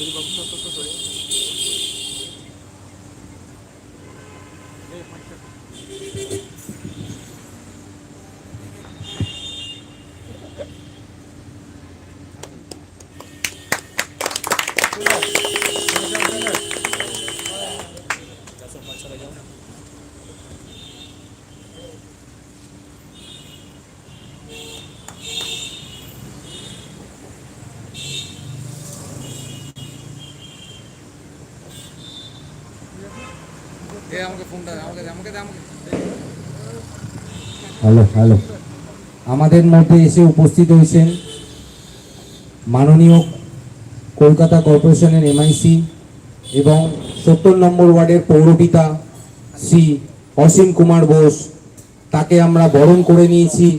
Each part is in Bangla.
Pwede ba gusto ito tu. Thank you. Hello hello. আমাদের মধ্যে এসে উপস্থিত হয়েছেন মাননীয় কলকাতা কর্পোরেশনের এমআইসি এবং সত্তর নম্বর ওয়ার্ডের পৌরপিতা শ্রী অসীম কুমার বোস। তাকে আমরা বরণ করে নিয়েছি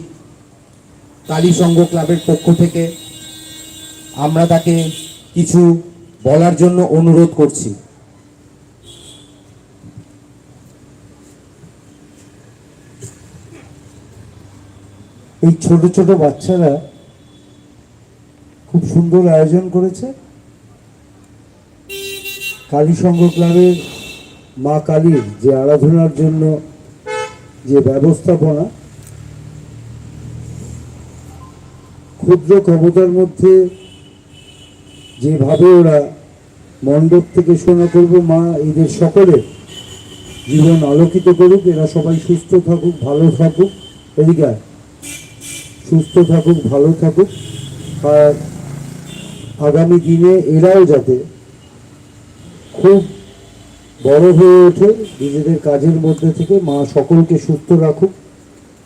কালী ক্লাবের পক্ষ থেকে। আমরা তাকে কিছু বলার জন্য অনুরোধ করছি। এই ছোট ছোট বাচ্চারা খুব সুন্দর আয়োজন করেছে কালী সংঘ ক্লাবের মা কালীর যে আরাধনার জন্য যে ব্যবস্থাপনা, ক্ষুদ্র ক্ষমতার মধ্যে যেভাবে ওরা মণ্ডপ থেকে শোনা করব, মা এদের সকলের জীবন আলোকিত করুক, এরা সবাই সুস্থ থাকুক, ভালো থাকুক এদিকে। সুস্থ থাকুক, ভালো থাকুক। আর আগামী দিনে এরাও যাতে খুব বড় হয়ে ওঠে, নিজেদের কাজের মধ্যে থেকে মা সকলকে সুস্থ রাখুক।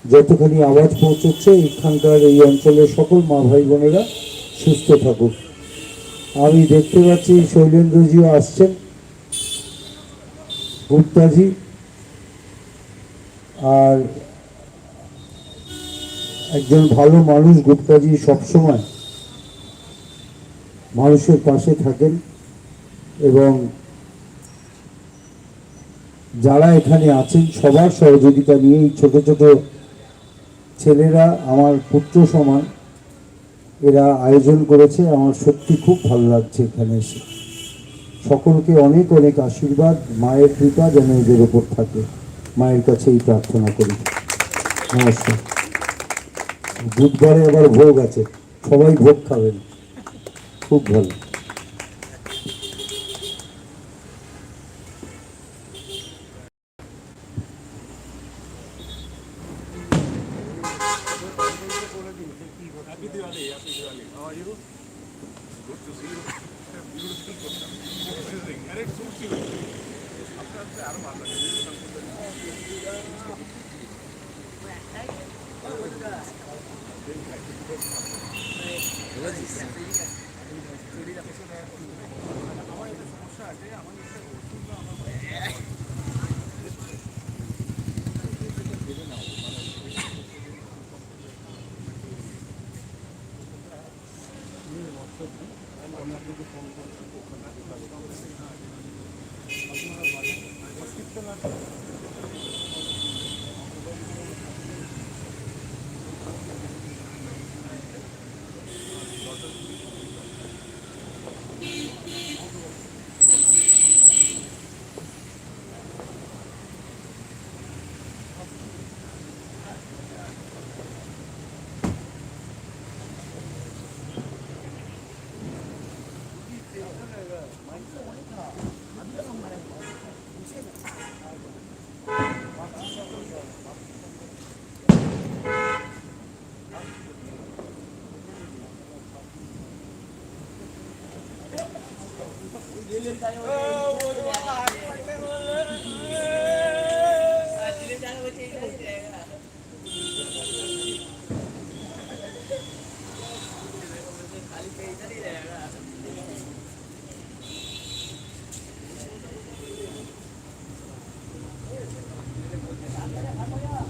যতখানি আওয়াজ পৌঁছচ্ছে এখানকার এই অঞ্চলের সকল মা ভাই বোনেরা সুস্থ থাকুক। আমি দেখতে পাচ্ছি শৈলেন্দ্রজিও আসছেন। গুপ্তাজি। আর একজন ভালো মানুষ গুপ্তাজি সবসময় মানুষের পাশে থাকেন এবং যারা এখানে আছেন, সবার সহযোগিতা নিয়ে এই ছোট ছোট ছেলেরা, আমার পুত্র সমান, এরা আয়োজন করেছে। আমার সত্যি খুব ভালো লাগছে এখানে এসে। সকলকে অনেক অনেক আশীর্বাদ। মায়ের কৃপা যেন এদের ওপর থাকে। মায়ের কাছে এই প্রার্থনা করি। নমস্কার। বুধবারে আবার ভোগ আছে। সবাই ভোগ খাবেন। খুব ভালো। la presión de la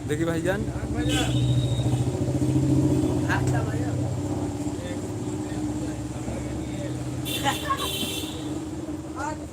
দেখি ভাইজান আচ্ছা ভাইয়া